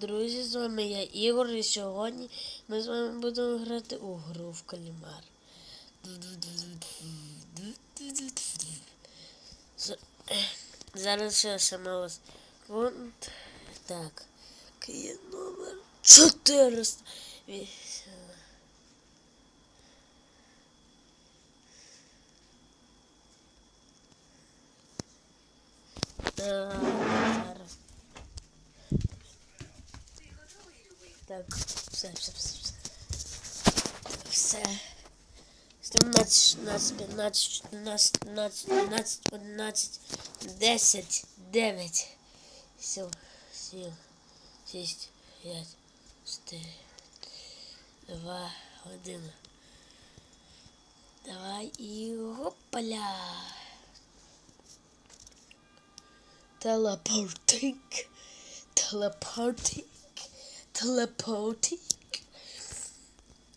Друзі! З вами я Ігор, і сьогодні ми з вами будемо грати у гру в калімар. Зараз я сама секунд. Так. Є номер 400. Так, зараз. Так, все, все, все, все. Все. 17, 16, 15, 14, 15, 12, 11, 10, 9. Все, 7, 6, 5, 4, 2, 1. Давай и опаля. Teleporting. Teleporting. Teleporting.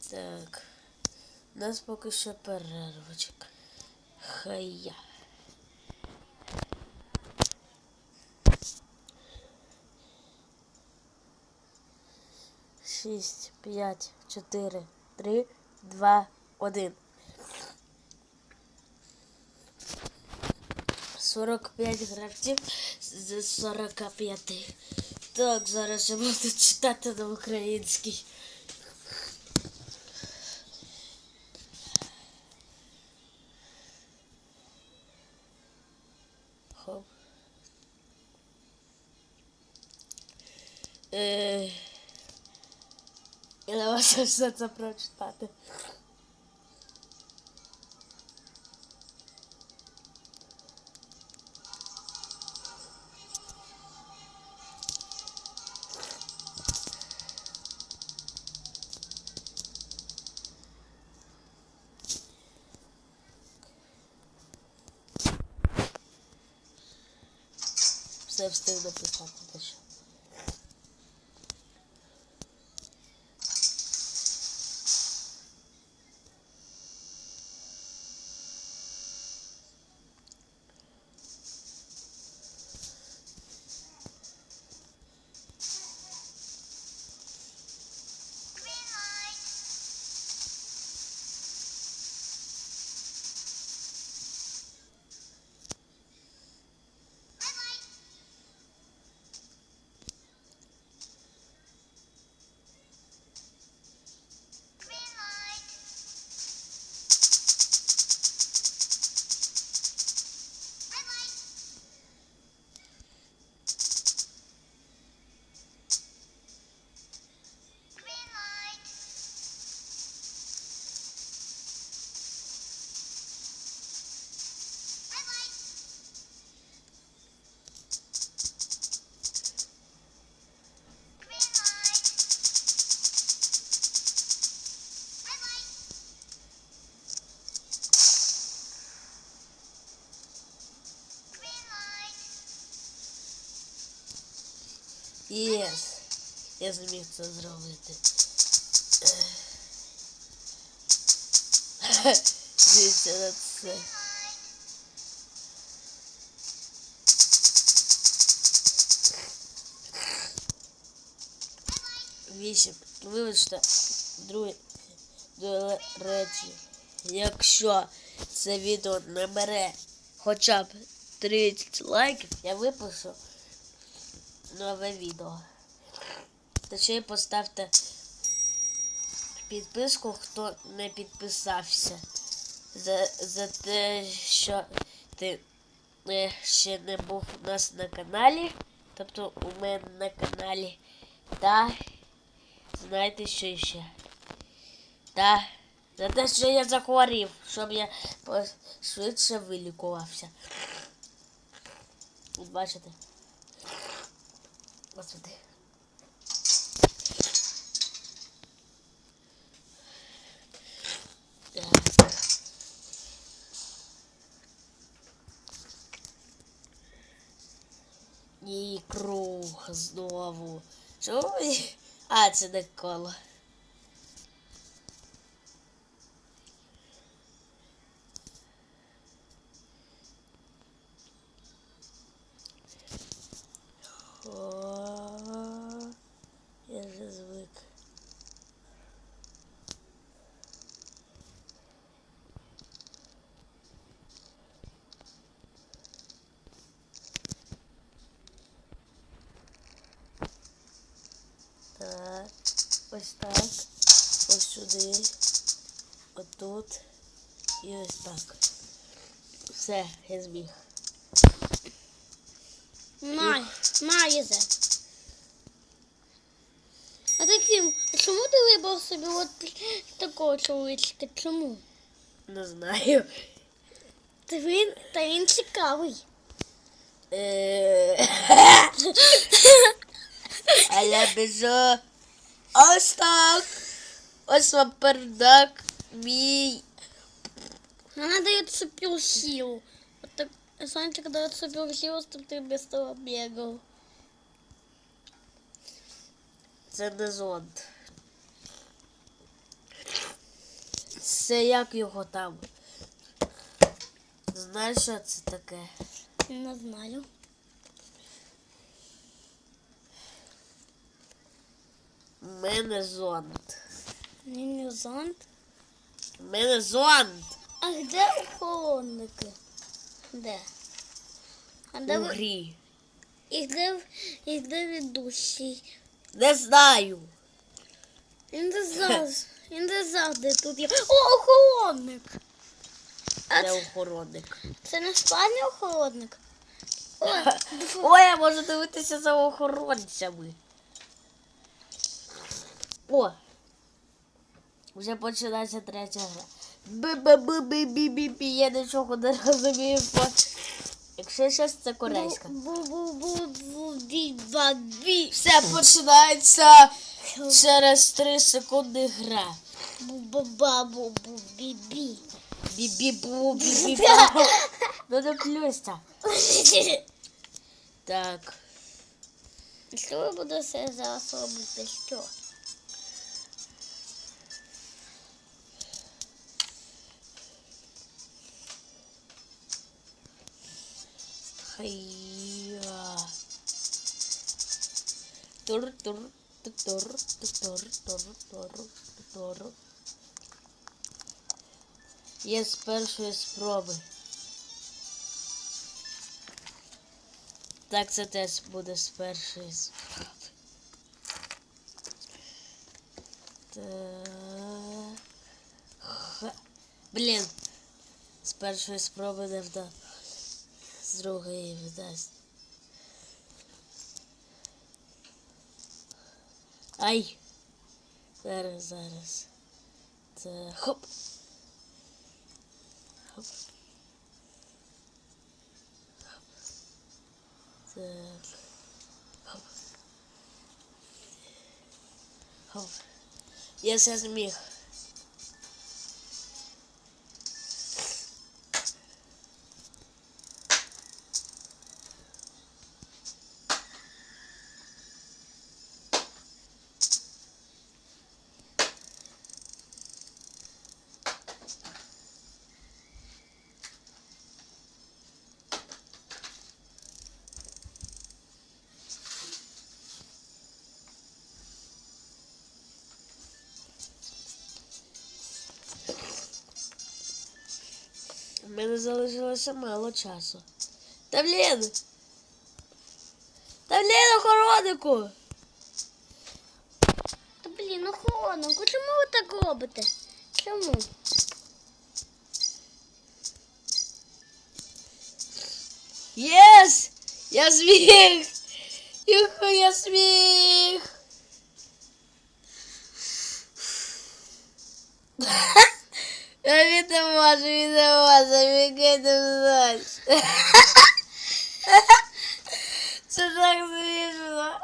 Так. Нас поки що перервочок. Хая. Шість, п'ять, чотири, три, два, один. Сорок п'ять гравців з 45. Так, зараз я буду читати на українській. Хоп. Е, Я вас все це прочитати. Web sitesi de arkadaşlar. Я зміг це зробити. Дивіться на це. Вісім. Вибачте, друге, речі, якщо це відео набере хоча б 30 лайків, я випишу нове відео. Та ще й поставте підписку, хто не підписався. За, за те, що ти е, ще не був у нас на каналі. Тобто у мене на каналі. Та знаєте що ще? Та за те, що я захворів, щоб я швидше вилікувався. Бачите? Так. Ні, круг знову. Ви? А, це не коло. Ось так, ось сюди, отут і ось так. Все, я зміг. Май, майже. А таким, а чому ти вибрав собі от такого чоловічка? Чому? Не знаю. Та він, та він цікавий. Е, Але біжу. Ось так. Ось вам пердак мій. Она дает суперсилу. Вот так, Санчик дает суперсилу, чтобы ты без того бегал. Це не зонд. Це як його там? Знаєш, що це таке? Не знаю. У мене зонд. Не, не зонт. У мене зонд. А де охоронники? Де? А де У ви- грі. і де, і де ведущий? Не знаю. Він не завжди, він не завжди тут є. О, охоронник! А Де це, охоронник. це не справжній охоронник? О, Ой, я можу дивитися за охоронцями. О! Вже починається третя гра. Бі-бі-бі-бі-бі-бі, я нічого не розумію. Якщо щось це корейська. Бу-бу-бу-бу-бі-ба-бі. Все починається через 3 секунди гра. Бу-ба-бу-бу-бі-бі. Бі-бі-бу, бі-бі-бу. Ну не плюйся. Так. Що ви будете зараз робити? Що? Хайя. Тур, тур, тур, тур, тур, тур, тур, тур. Є з першої спроби. Так, це теж буде з першої спроби. Так. Ха. Блін. З першої спроби не вдав. З другої вдасть. Ай! Зараз, зараз. Це хоп. Хоп. Хоп. Так. Хоп. Хоп. Я все зміг. Мене залишилося мало часу. Та блін! Та блін, охороннику! Та блін, охоронник, чому ви так робите? Чому? Єс! Я зміг! Юху, я зміг! Він не може, він не може, він не може. Це так смішно.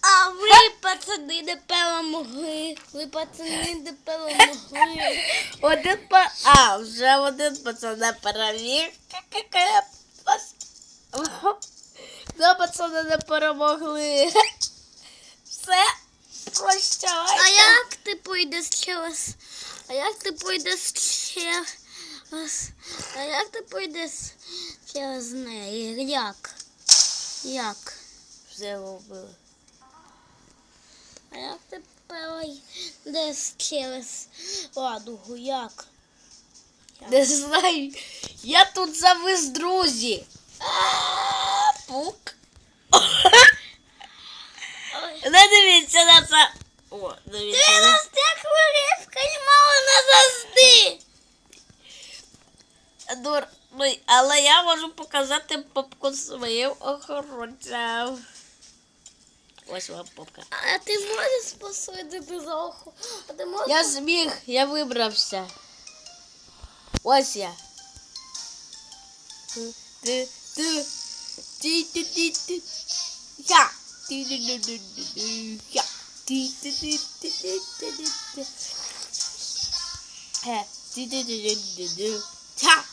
А ви, пацани, не перемогли. Ви, пацани, не перемогли. Один па... А, вже один пацана переміг. Два пацани не перемогли. Все, прощай. А як ти пойдеш через... А як ти пойдеш через... А як ти пойдеш через неї? Як? Як? Все вбили. А як ти пойдеш через радугу? Як? Не знаю. Я тут завис, друзі. Пук. Не дивіться на це. О, навіть. Ти нас так вирізка і мало назавжди. Дур, ну, але я можу показати попку своїм охоронцям. Ось вам попка. А ти можеш посадити за оху? А ти можеш? Я зміг, я вибрався. Ось я. Ти, ти, ти, ти, ти, ти. Я. He. Ha.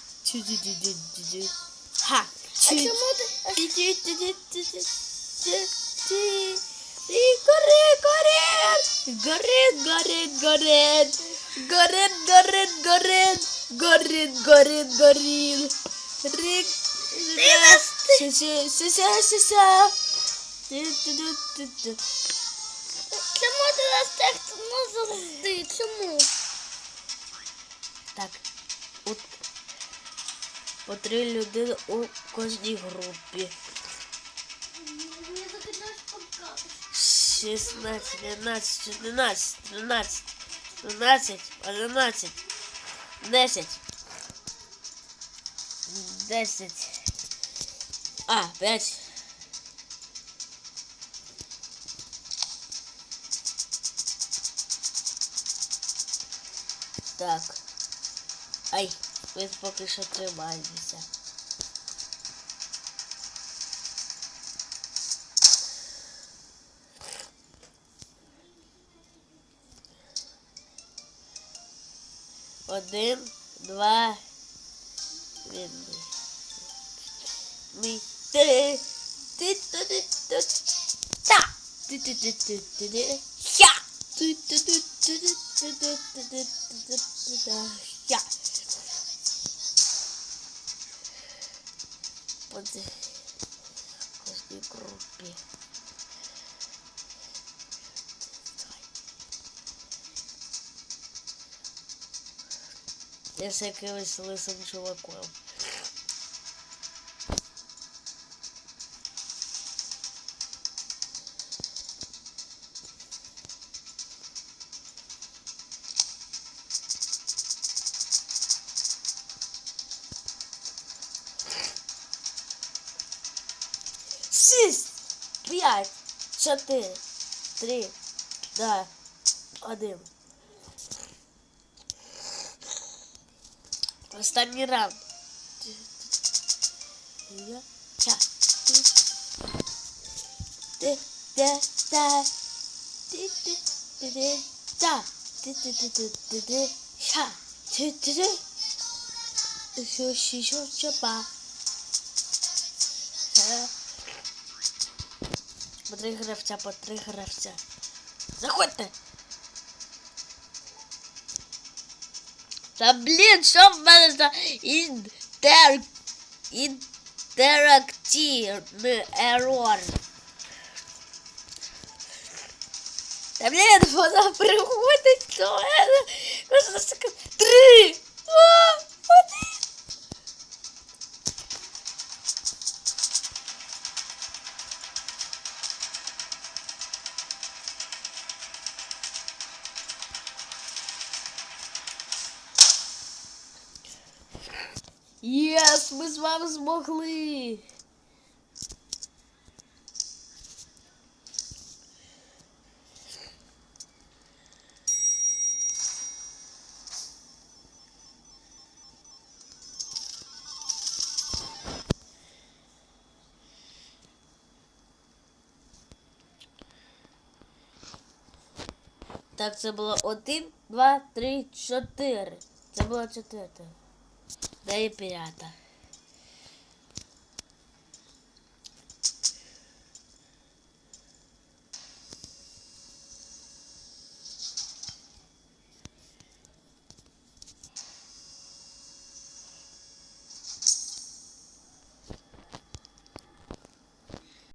Ha. Açamadı. Gören gören. Gören gören gören. Gören gören gören. Gören gören gören. Rik. Sese sese sese. Чому ти нас так ну, завжди? Чому? Так. От по три людини у кожній групі. 16, 15, 14, 13, 12, 11, 10, 10, а, 5, Так. Ай, ви поки що тримайтеся. Один, два, він. Ми ти. Ти ти ти ти. Та. Ти ти ти ти ти ти. Ти ти ти ти ти я. Под каждой группе. Я с якимось лисим чуваком. чотири, три, два, один. Останній раунд. Що ще що чапа? Три гравця, по три гравця. Заходьте. Та блін, що в мене за інтер... інтерактивний ерор? Та блін, вона приходить до мене. Три! Два! Єс, ми з вами змогли. Так, це було один, два, три, чотири. Це було чотири. Daí, pirata.